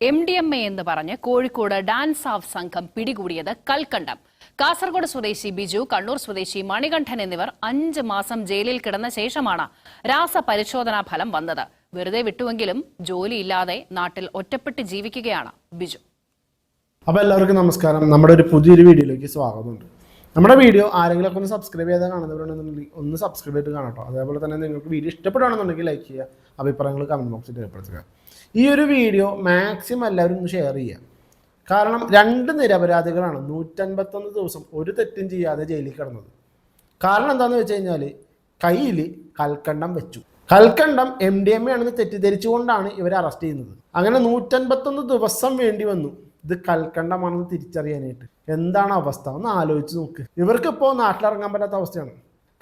M D M A എന്ന് പറഞ്ഞ് Kozhikode dance of സംഘം പിടികൂടിയത് കൽക്കണ്ടം. കാസർഗോഡ് സ്വദേശി ബിജു കണ്ണൂർ സ്വദേശി മണികണ്ഠൻ എന്നിവർ അഞ്ച് മാസം ജയിലിൽ കിടന്ന ശേഷമാണ് രാസപരിശോധനാ ഫലം വന്നത്. വെറുതെ വിട്ടുവെങ്കിലും ജോലിയില്ലാതെ നാട്ടിൽ ഒറ്റപ്പെട്ട് ജീവിക്കുകയാണ് ബിജു. അപ്പോൾ എല്ലാവർക്കും നമസ്കാരം. നമ്മുടെ ഒരു പുതിയൊരു വീഡിയോയിലേക്ക് സ്വാഗതമുണ്ട്. നമ്മുടെ വീഡിയോ ആരെങ്കിലും ഒന്ന് സബ്സ്ക്രൈബ് ചെയ്താൽ കാണുന്നവരുണ്ടെന്നുണ്ടെങ്കിൽ ഒന്ന് സബ്സ്ക്രൈബ് ചെയ്തിട്ട് കാണട്ടോ അതേപോലെ തന്നെ നിങ്ങൾക്ക് വീഡിയോ ഇഷ്ടപ്പെടുകയാണെന്നുണ്ടെങ്കിൽ ലൈക്ക് ചെയ്യുക അഭിപ്രായങ്ങൾ കമന്റ് ബോക്സിൽ രേഖപ്പെടുത്തുക. ഈ ഒരു വീഡിയോ മാക്സിമം എല്ലാവരും ഒന്ന് ഷെയർ ചെയ്യുക കാരണം രണ്ട് നിരപരാധികളാണ് നൂറ്റൻപത്തൊന്ന് ദിവസം ഒരു തെറ്റും ചെയ്യാതെ ജയിലിൽ കിടന്നത്. കാരണം എന്താണെന്ന് വെച്ച് കഴിഞ്ഞാൽ കയ്യിൽ കൽക്കണ്ടം വെച്ചു. കൽക്കണ്ടം എം ഡി എം എ ആണെന്ന് തെറ്റിദ്ധരിച്ചുകൊണ്ടാണ് ഇവരെ അറസ്റ്റ് ചെയ്യുന്നത്. അങ്ങനെ നൂറ്റൻപത്തൊന്ന് ദിവസം വേണ്ടി വന്നു. ഇത് കൽക്കണ്ടമാണെന്ന് തിരിച്ചറിയാനായിട്ട്. എന്താണ് അവസ്ഥ? ഒന്ന് ആലോചിച്ച് നോക്ക്. ഇവർക്കിപ്പോൾ നാട്ടിലിറങ്ങാൻ പറ്റാത്ത അവസ്ഥയാണ്.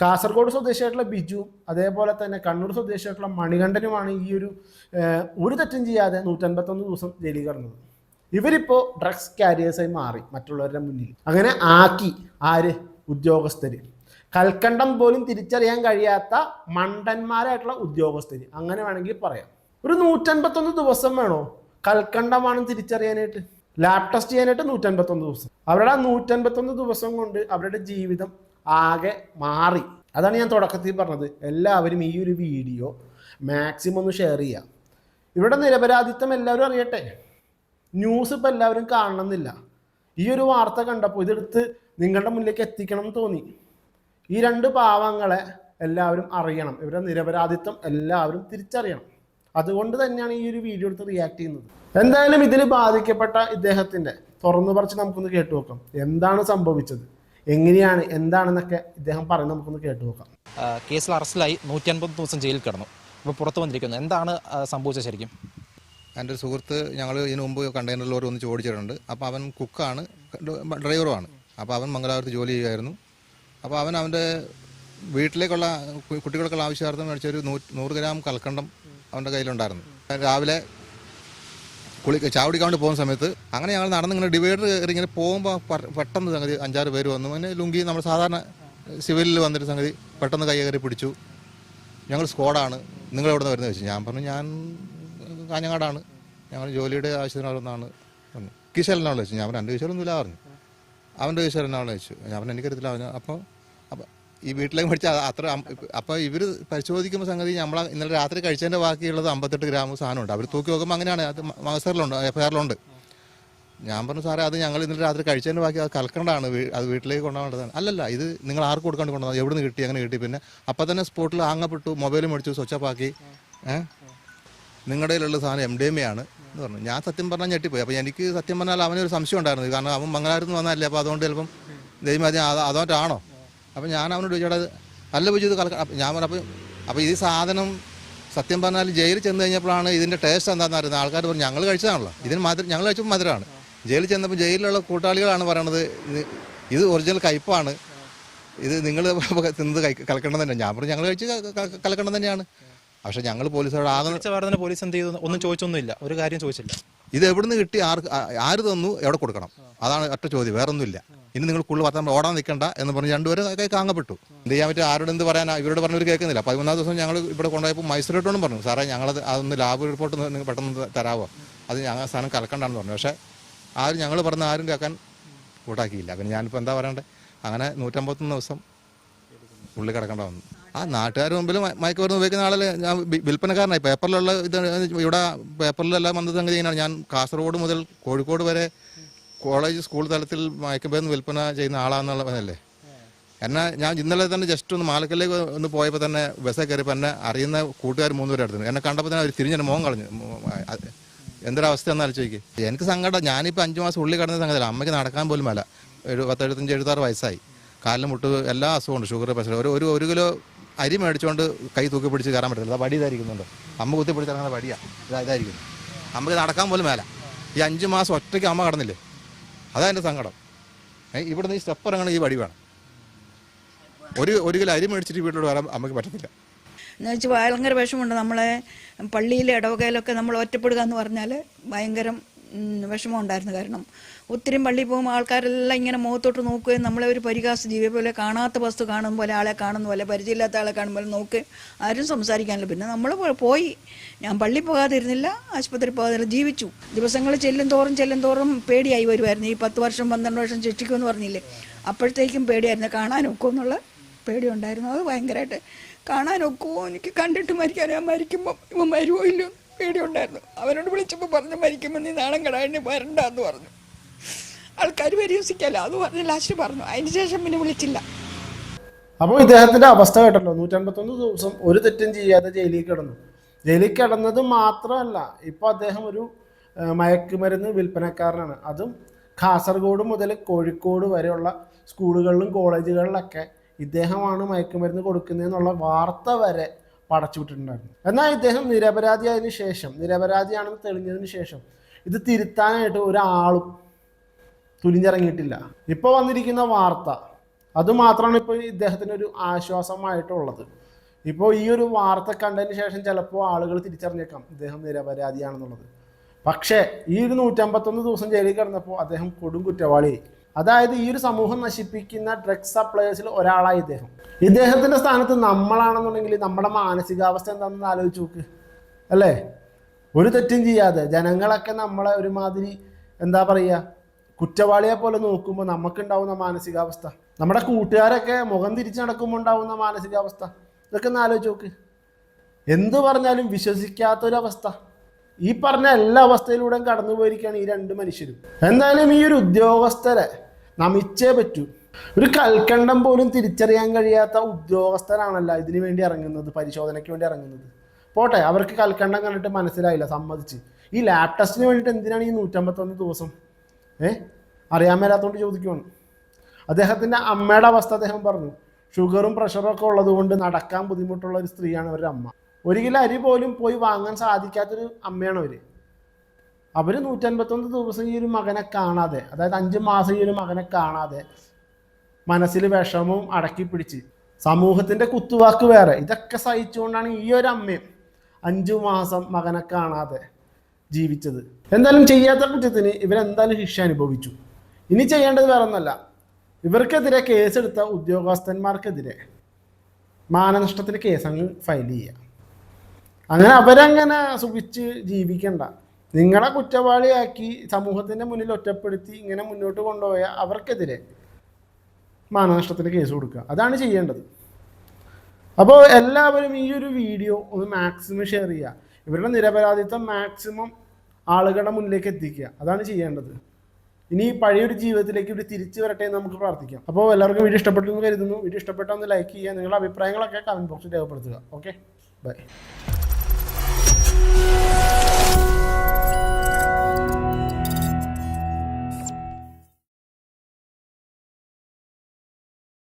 കാസർഗോഡ് സ്വദേശിയായിട്ടുള്ള ബിജു അതേപോലെ തന്നെ കണ്ണൂർ സ്വദേശിയായിട്ടുള്ള മണികണ്ഠനുമാണ് ഈ ഒരു ഒരു തെറ്റും ചെയ്യാതെ നൂറ്റൻപത്തൊന്ന് ദിവസം ജയിലിൽ കിടന്നത്. ഇവരിപ്പോൾ ഡ്രഗ്സ് കാരിയേഴ്സായി മാറി മറ്റുള്ളവരുടെ മുന്നിൽ. അങ്ങനെ ആക്കി ആര്? ഉദ്യോഗസ്ഥർ കൽക്കണ്ടം പോലും തിരിച്ചറിയാൻ കഴിയാത്ത മണ്ടന്മാരായിട്ടുള്ള ഉദ്യോഗസ്ഥര്. അങ്ങനെ വേണമെങ്കിൽ പറയാം. ഒരു നൂറ്റൻപത്തൊന്ന് ദിവസം വേണോ? കൽക്കണ്ടമാണ് തിരിച്ചറിയാനായിട്ട്. ലാബ് ടെസ്റ്റ് ചെയ്യാനായിട്ട് നൂറ്റൻപത്തൊന്ന് ദിവസം. അവരുടെ ആ നൂറ്റൻപത്തൊന്ന് ദിവസം കൊണ്ട് അവരുടെ ജീവിതം ആകെ മാറി. അതാണ് ഞാൻ തുടക്കത്തിൽ പറഞ്ഞത്. എല്ലാവരും ഈ ഒരു വീഡിയോ മാക്സിമം ഒന്ന് ഷെയർ ചെയ്യാം. ഇവിടെ നിരപരാധിത്വം എല്ലാവരും അറിയട്ടെ. ന്യൂസ് ഇപ്പം എല്ലാവരും കാണണമെന്നില്ല. ഈ ഒരു വാർത്ത കണ്ടപ്പോൾ ഇതെടുത്ത് നിങ്ങളുടെ മുന്നിലേക്ക് എത്തിക്കണം എന്ന് തോന്നി. ഈ രണ്ട് പാവങ്ങളെ എല്ലാവരും അറിയണം. ഇവരുടെ നിരപരാധിത്വം എല്ലാവരും തിരിച്ചറിയണം. അതുകൊണ്ട് തന്നെയാണ് ഈ ഒരു വീഡിയോ എടുത്ത് റിയാക്ട് ചെയ്യുന്നത്. എന്തായാലും ഇതിൽ ബാധിക്കപ്പെട്ട ഇദ്ദേഹത്തിന്റെ തുറന്നു പറിച്ച് നമുക്കൊന്ന് കേട്ടു നോക്കാം. എന്താണ് സംഭവിച്ചത്? എങ്ങനെയാണ് എന്താണെന്നൊക്കെ ഇദ്ദേഹം പറയുന്നത് നമുക്കൊന്ന് കേട്ടു നോക്കാം. കേസിൽ അറസ്റ്റിലായി നൂറ്റി അൻപത് ദിവസം ജയിലിൽ കിടന്നു. ഇപ്പോൾ പുറത്തു വന്നിരിക്കുന്നു. എന്താണ് സംഭവിച്ചത് ശരിക്കും? എന്റെ ഒരു സുഹൃത്ത് ഞങ്ങൾ ഇതിനു മുമ്പ് കണ്ടെയ്നർ ലോറി ഒന്നിച്ച് ഓടിച്ചിട്ടുണ്ട് അപ്പോൾ അവൻ കുക്കാണ് ഡ്രൈവറുമാണ്. അപ്പോൾ അവൻ മംഗലാപുരത്ത് ജോലി ചെയ്യുമായിരുന്നു അപ്പോൾ അവൻ അവന്റെ വീട്ടിലേക്കുള്ള കുട്ടികൾക്കുള്ള ആവശ്യാർത്ഥം മേടിച്ച ഒരു നൂറ് ഗ്രാം കൽക്കണ്ടം അവന്റെ കയ്യിലുണ്ടായിരുന്നു. രാവിലെ കുളി ചാവടി കാണ്ട് പോകുന്ന സമയത്ത് അങ്ങനെ ഞങ്ങൾ നടന്ന് ഇങ്ങനെ ഡിവൈഡർ കയറി ഇങ്ങനെ പോകുമ്പോൾ പെട്ടെന്ന് സംഗതി അഞ്ചാറ് പേര് വന്നു. അങ്ങനെ ലുങ്കി നമ്മൾ സാധാരണ സിവിലിൽ വന്നിട്ട് സംഗതി പെട്ടെന്ന് കൈ കയറി പിടിച്ചു. ഞങ്ങൾ സ്ക്വാഡാണ്. നിങ്ങൾ എവിടെ നിന്ന് വരുന്നത് ചോദിച്ചു. ഞാൻ പറഞ്ഞു ഞാൻ കാഞ്ഞങ്ങാടാണ്. ഞങ്ങൾ ജോലിയുടെ ആവശ്യത്തിനാണെന്നാണ് പറഞ്ഞു. കിശലിനാണെന്ന് വെച്ചു ഞാൻ പറഞ്ഞു എന്റെ കിശലൊന്നുമില്ല പറഞ്ഞു. അവന്റെ കിശലിനാണെന്ന് വെച്ചു ഞാൻ പറഞ്ഞു എനിക്കറിയത്തില്ല അവന്. അപ്പോൾ അപ്പോൾ ഈ വീട്ടിലേക്ക് മേടിച്ച അത്ര അപ്പോൾ ഇവർ പരിശോധിക്കുമ്പോൾ സംഗതി നമ്മൾ ഇന്നലെ രാത്രി കഴിച്ചതിന്റെ ബാക്കിയുള്ളത് അമ്പത്തെട്ട് ഗ്രാം സാധനമുണ്ട്. അവർ തൂക്കി നോക്കുമ്പോൾ അങ്ങനെയാണ്. അത് മസറിലുണ്ട് എഫ് ഐ ആറിലുണ്ട് ഞാൻ പറഞ്ഞു സാറേ അത് ഞങ്ങൾ ഇന്നലെ രാത്രി കഴിച്ചതിന്റെ ബാക്കി അത് കലക്കേണ്ടതാണ് അത് വീട്ടിലേക്ക് കൊണ്ടുപോകേണ്ടതാണ് അല്ലല്ല ഇത് നിങ്ങൾ ആർക്ക് കൊടുക്കാണ്ട് കൊണ്ടുവന്നത്? എവിടെ നിന്ന് കിട്ടി? അങ്ങനെ കിട്ടി? പിന്നെ അപ്പം തന്നെ സ്പോട്ടിൽ ആങ്ങപ്പെട്ടു മൊബൈൽ മേടിച്ചു സ്വച്ഛപ്പാക്കി ഏഹ് നിങ്ങളുടെ സാധനം എം ഡി എം എ ആണ് എന്ന് പറഞ്ഞു. ഞാൻ സത്യം പറഞ്ഞാൽ ഞെട്ടിപ്പോയി. അപ്പോൾ എനിക്ക് സത്യം പറഞ്ഞാൽ അവനൊരു സംശയം ഉണ്ടായിരുന്നു. കാരണം അവൻ മംഗലാപുരത്ത് നിന്ന് വന്നതല്ലേ? അപ്പോൾ അതുകൊണ്ട് ചിലപ്പം ദൈവം അത് അതോട്ടാണോ അപ്പോൾ ഞാൻ അവനോട് ചോദിച്ചോടെ അല്ല ബുജു ഇത് കലക്ക ഞാൻ പറഞ്ഞു അപ്പോൾ അപ്പോൾ ഈ സാധനം സത്യം പറഞ്ഞാൽ ജയിലിൽ ചെന്ന് കഴിഞ്ഞപ്പോഴാണ് ഇതിന്റെ ടേസ്റ്റ് എന്താണെന്ന് അറിയുന്നത്? ആൾക്കാർ പറഞ്ഞു ഞങ്ങൾ കഴിച്ചതാണല്ലോ. ഇതിന് മധുരം ഞങ്ങൾ കഴിച്ചപ്പോൾ മധുരമാണ് ജയിലിൽ ചെന്നപ്പോൾ ജയിലിലുള്ള കൂട്ടാളികളാണ് പറയണത് ഇത് ഇത് ഒറിജിനൽ കയ്പ്പാണ് ഇത് നിങ്ങൾ തിന്നത് കൈ കലക്കണം തന്നെ ഞാൻ പറഞ്ഞു ഞങ്ങൾ കഴിച്ച് ക- ക- കലക്കണം തന്നെയാണ്. പക്ഷെ ഞങ്ങൾ പോലീസോട് ആകുന്ന പോലീസ് എന്ത് ചെയ്തു? ഒന്നും ചോദിച്ചൊന്നുമില്ല. ഒരു കാര്യം ചോദിച്ചില്ല. ഇത് എവിടുന്ന് കിട്ടി? ആർക്ക് ആര് തന്നു? എവിടെ കൊടുക്കണം? അതാണ് ഒറ്റ ചോദ്യം വേറെ ഒന്നുമില്ല ഇനി നിങ്ങൾ കൂടുതൽ വർത്തമാനം ഓടാൻ നിൽക്കണ്ട എന്ന് പറഞ്ഞ് രണ്ടുപേരും കൈ കാങ്ങപ്പെട്ടു. എന്ത് ചെയ്യാൻ പറ്റും? ആരോട് എന്ത് പറയാനാ? ഇവരോട് പറഞ്ഞവർ കേൾക്കുന്നില്ല. പതിമൂന്നാം ദിവസം ഞങ്ങൾ ഇവിടെ കൊണ്ടുപോയപ്പോൾ മൈസൂരോട്ടോടും പറഞ്ഞു. സാറേ ഞങ്ങളത് അതൊന്ന് ലാബ് റിപ്പോർട്ട് നിങ്ങൾ പെട്ടെന്ന് തരാമോ അത് ഞങ്ങൾ സാധനം കലക്കണ്ടാന്ന് പറഞ്ഞു. പക്ഷേ ആരും ഞങ്ങൾ പറഞ്ഞ ആരും കേൾക്കാൻ കൂട്ടാക്കിയില്ല. പിന്നെ ഞാനിപ്പോൾ എന്താ പറയണ്ടേ? അങ്ങനെ നൂറ്റമ്പത്തൊന്ന് ദിവസം ഉള്ളിൽ കിടക്കേണ്ട വന്നു. ആ നാട്ടുകാർ മുമ്പിൽ മയക്കുമരുന്ന് ഉപയോഗിക്കുന്ന ആളല്ലേ? ഞാൻ വിൽപ്പനക്കാരനായി. പേപ്പറിലുള്ള ഇത് ഇവിടെ പേപ്പറിലെല്ലാം വന്നത് സംഗതി ഞാൻ കാസർഗോഡ് മുതൽ കോഴിക്കോട് വരെ കോളേജ് സ്കൂൾ തലത്തിൽ മയക്കുമരുന്ന് വിൽപ്പന ചെയ്യുന്ന ആളാന്നുള്ളതല്ലേ എന്നെ ഞാൻ ഇന്നലെ തന്നെ ജസ്റ്റ് ഒന്ന് മാലക്കല്ലേക്ക് ഒന്ന് പോയപ്പോൾ തന്നെ ബസ്സിൽ കയറിയപ്പോൾ എന്നെ അറിയുന്ന കൂട്ടുകാർ മൂന്നുപേരെ അടുത്തു എന്നെ കണ്ടപ്പോൾ തന്നെ അവർ തിരിഞ്ഞെന്നെ മോൻ കളഞ്ഞു. എന്തൊരവസ്ഥ എന്ന് ആലോചിക്ക്. എനിക്ക് സങ്കടം. ഞാനിപ്പോൾ അഞ്ച് മാസം ഉള്ളിൽ കിടന്ന സംഗതിയല്ല. അമ്മയ്ക്ക് നടക്കാൻ പോലും അല്ല ഒരു പത്തെഴുപത്തഞ്ച് എഴുപത്താറ് വയസ്സായി. കാലിന് മുട്ട് എല്ലാ അസുഖമുണ്ട് ഷുഗർ പ്രഷർ. ഒരു ഒരു ഒരു കിലോ അരി മേടിച്ചുകൊണ്ട് കൈ തൂക്കി പിടിച്ച് കയറാൻ പറ്റില്ല വടി ഇതായിരിക്കുന്നുണ്ട്. അമ്മ കുത്തി പിടിച്ചിറങ്ങുന്ന വടിയാ. ഇതായിരിക്കുന്നു. ഇതായിരിക്കും അമ്മയ്ക്ക് നടക്കാൻ പോലും മേല. ഈ അഞ്ച് മാസം ഒറ്റയ്ക്ക് അമ്മ കടന്നില്ലേ? അതാ എന്റെ സങ്കടം. ഇവിടുന്ന് ഈ സ്റ്റെപ്പ് ഇറങ്ങണ ഈ വടി വേണം. ഒരു ഒരു കിലോ അരി മേടിച്ചിട്ട് വീട്ടിലോട്ട് വരാൻ അമ്മയ്ക്ക് പറ്റത്തില്ല. എന്ന് വെച്ചാൽ ഭയങ്കര വിഷമമുണ്ട് നമ്മളെ പള്ളിയിലെ ഇടവകയിലൊക്കെ നമ്മൾ ഒറ്റപ്പെടുക എന്ന് പറഞ്ഞാൽ ഭയങ്കരം വിഷമം ഉണ്ടായിരുന്നു കാരണം ഒത്തിരി പള്ളിയിൽ പോകുമ്പോൾ ആൾക്കാരെല്ലാം ഇങ്ങനെ മുഖത്തോട്ട് നോക്കുകയും നമ്മളെ ഒരു പരിഹാസ ജീവിയെ പോലെ കാണാത്ത വസ്തു കാണും പോലെ ആളെ കാണുന്ന പോലെ പരിചയമില്ലാത്ത ആളെ കാണുന്ന പോലെ നോക്കി ആരും സംസാരിക്കാനില്ല. പിന്നെ നമ്മൾ പോയി. ഞാൻ പള്ളി പോകാതിരുന്നില്ല ആശുപത്രി പോകാതിരുന്നില്ല ജീവിച്ചു. ദിവസങ്ങൾ ചെല്ലും തോറും ചെല്ലും തോറും പേടിയായി വരുമായിരുന്നു. ഈ പത്ത് വർഷം പന്ത്രണ്ട് വർഷം ശിക്ഷിക്കുമെന്ന് പറഞ്ഞില്ലേ? അപ്പോഴത്തേക്കും പേടിയായിരുന്നു. കാണാൻ പേടി പേടിയുണ്ടായിരുന്നു അത് ഭയങ്കരമായിട്ട് കാണാനൊക്കെ എനിക്ക് കണ്ടിട്ട് മരിക്കാൻ ഞാൻ മരിക്കുമ്പോൾ ഇവൻ മരുമോ ഇല്ലയോ പേടിയുണ്ടായിരുന്നു. അവനോട് വിളിച്ചപ്പോൾ പറഞ്ഞു മരിക്കുമ്പോൾ നീ നാണം കടാണ്ട് വരണ്ടെന്ന് പറഞ്ഞു. ആൾക്കാർ പരിഹസിക്കല്ല. അത് പറഞ്ഞ് ലാസ്റ്റ് പറഞ്ഞു. അതിന് ശേഷം പിന്നെ വിളിച്ചില്ല. അപ്പോൾ ഇദ്ദേഹത്തിന്റെ അവസ്ഥ കേട്ടല്ലോ. നൂറ്റമ്പത്തൊന്ന് ദിവസം ഒരു തെറ്റും ചെയ്യാതെ ജയിലിൽ കിടന്നു. ജയിലിൽ കിടന്നത് മാത്രമല്ല ഇപ്പോൾ അദ്ദേഹം ഒരു മയക്കുമരുന്ന് വിൽപ്പനക്കാരനാണ്. അതും കാസർഗോഡ് മുതൽ കോഴിക്കോട് വരെയുള്ള സ്കൂളുകളിലും കോളേജുകളിലൊക്കെ ഇദ്ദേഹമാണ് മയക്കുമരുന്ന് കൊടുക്കുന്നതെന്നുള്ള വാർത്ത വരെ പടച്ചുവിട്ടിട്ടുണ്ടായിരുന്നു. എന്നാൽ ഇദ്ദേഹം നിരപരാധിയായതിനു ശേഷം നിരപരാധിയാണെന്ന് തെളിഞ്ഞതിന് ശേഷം ഇത് തിരുത്താനായിട്ട് ഒരാളും തുനിഞ്ഞിറങ്ങിയിട്ടില്ല. ഇപ്പോൾ വന്നിരിക്കുന്ന വാർത്ത അതുമാത്രമാണ് ഇപ്പോൾ ഇദ്ദേഹത്തിന് ഒരു ആശ്വാസമായിട്ടുള്ളത്. ഇപ്പോൾ ഈ ഒരു വാർത്ത കണ്ടതിന് ശേഷം ചിലപ്പോൾ ആളുകൾ തിരിച്ചറിഞ്ഞേക്കാം ഇദ്ദേഹം നിരപരാധിയാണെന്നുള്ളത്. പക്ഷേ ഈ ഒരു നൂറ്റമ്പത്തൊന്ന് ദിവസം ജയിലിൽ കിടന്നപ്പോൾ അദ്ദേഹം കൊടും കുറ്റവാളിയായി അതായത് ഈ ഒരു സമൂഹം നശിപ്പിക്കുന്ന ഡ്രഗ്സ് സപ്ലയേഴ്സിൽ ഒരാളായി ഇദ്ദേഹം. ഇദ്ദേഹത്തിന്റെ സ്ഥാനത്ത് നമ്മളാണെന്നുണ്ടെങ്കിൽ നമ്മുടെ മാനസികാവസ്ഥ എന്താണെന്ന് ആലോചിച്ച് നോക്ക്. അല്ലേ? ഒരു തെറ്റും ചെയ്യാതെ ജനങ്ങളൊക്കെ നമ്മളെ ഒരുമാതിരി എന്താ പറയുക കുറ്റവാളിയെ പോലെ നോക്കുമ്പോൾ നമുക്കുണ്ടാവുന്ന മാനസികാവസ്ഥ നമ്മുടെ കൂട്ടുകാരൊക്കെ മുഖം തിരിച്ചു നടക്കുമ്പോൾ ഉണ്ടാവുന്ന മാനസികാവസ്ഥ ഇതൊക്കെ ഒന്ന് ആലോചിച്ച് നോക്ക്. എന്ത് പറഞ്ഞാലും വിശ്വസിക്കാത്തൊരവസ്ഥ. ഈ പറഞ്ഞ എല്ലാ അവസ്ഥയിലൂടെയും കടന്നു പോയിരിക്കുകയാണ് ഈ രണ്ട് മനുഷ്യരും. എന്തായാലും ഈ ഒരു ഉദ്യോഗസ്ഥരെ നമിച്ചേ പറ്റൂ. ഒരു കൽക്കണ്ടം പോലും തിരിച്ചറിയാൻ കഴിയാത്ത ഉദ്യോഗസ്ഥരാണല്ലോ ഇതിനു വേണ്ടി ഇറങ്ങുന്നത് പരിശോധനയ്ക്ക് വേണ്ടി ഇറങ്ങുന്നത്. പോട്ടെ അവർക്ക് കൽക്കണ്ടം കണ്ടിട്ട് മനസ്സിലായില്ല സമ്മതിച്ച്. ഈ ലാബ് ടെസ്റ്റിന് വേണ്ടിയിട്ട് എന്തിനാണ് ഈ നൂറ്റമ്പത്തൊന്ന് ദിവസം? ഏ? അറിയാൻ മേലാത്തോണ്ട് ചോദിക്കുവാണ്. അദ്ദേഹത്തിന്റെ അമ്മയുടെ അവസ്ഥ അദ്ദേഹം പറഞ്ഞു. ഷുഗറും പ്രഷറും ഒക്കെ ഉള്ളതുകൊണ്ട് നടക്കാൻ ബുദ്ധിമുട്ടുള്ള ഒരു സ്ത്രീയാണ് അവരുടെ അമ്മ. ഒരു അരി പോലും പോയി വാങ്ങാൻ സാധിക്കാത്തൊരു അമ്മയാണ് അവർ അവർ നൂറ്റൻപത്തൊന്ന് ദിവസം ഈ ഒരു മകനെ കാണാതെ അതായത് അഞ്ച് മാസം ഈ ഒരു മകനെ കാണാതെ മനസ്സിൽ വിഷമവും അടക്കി പിടിച്ച് സമൂഹത്തിന്റെ കുത്തുവാക്ക് വേറെ. ഇതൊക്കെ സഹിച്ചുകൊണ്ടാണ് ഈ ഒരു അമ്മയും അഞ്ചു മാസം മകനെ കാണാതെ ജീവിച്ചത്. എന്തായാലും ചെയ്യാത്ത കുറ്റത്തിന് ഇവരെന്തായാലും ശിക്ഷ അനുഭവിച്ചു. ഇനി ചെയ്യേണ്ടത് വേറെ ഒന്നല്ല ഇവർക്കെതിരെ കേസെടുത്ത ഉദ്യോഗസ്ഥന്മാർക്കെതിരെ മാനനഷ്ടത്തിന് കേസ് അങ്ങ് ഫയൽ ചെയ്യുക. അങ്ങനെ അവരങ്ങനെ സുഖിച്ച് ജീവിക്കണ്ട. നിങ്ങളെ കുറ്റവാളിയാക്കി സമൂഹത്തിന്റെ മുന്നിൽ ഒറ്റപ്പെടുത്തി ഇങ്ങനെ മുന്നോട്ട് കൊണ്ടുപോയ അവർക്കെതിരെ മാനനഷ്ടത്തിന് കേസ് കൊടുക്കുക. അതാണ് ചെയ്യേണ്ടത്. അപ്പോൾ എല്ലാവരും ഈ ഒരു വീഡിയോ ഒന്ന് മാക്സിമം ഷെയർ ചെയ്യുക. ഇവരുടെ നിരപരാധിത്വം മാക്സിമം ആളുകളുടെ മുന്നിലേക്ക് എത്തിക്കുക. അതാണ് ചെയ്യേണ്ടത്. ഇനി പഴയൊരു ജീവിതത്തിലേക്ക് ഇവർ തിരിച്ചു വരട്ടെ എന്ന് നമുക്ക് പ്രാർത്ഥിക്കാം. അപ്പോൾ എല്ലാവർക്കും വീഡിയോ ഇഷ്ടപ്പെട്ടു എന്ന് കരുതുന്നു. വീഡിയോ ഇഷ്ടപ്പെട്ടാൽ ഒന്ന് ലൈക്ക് ചെയ്യുക. നിങ്ങളുടെ അഭിപ്രായങ്ങളൊക്കെ കമന്റ് ബോക്സിൽ രേഖപ്പെടുത്തുക. Okay bye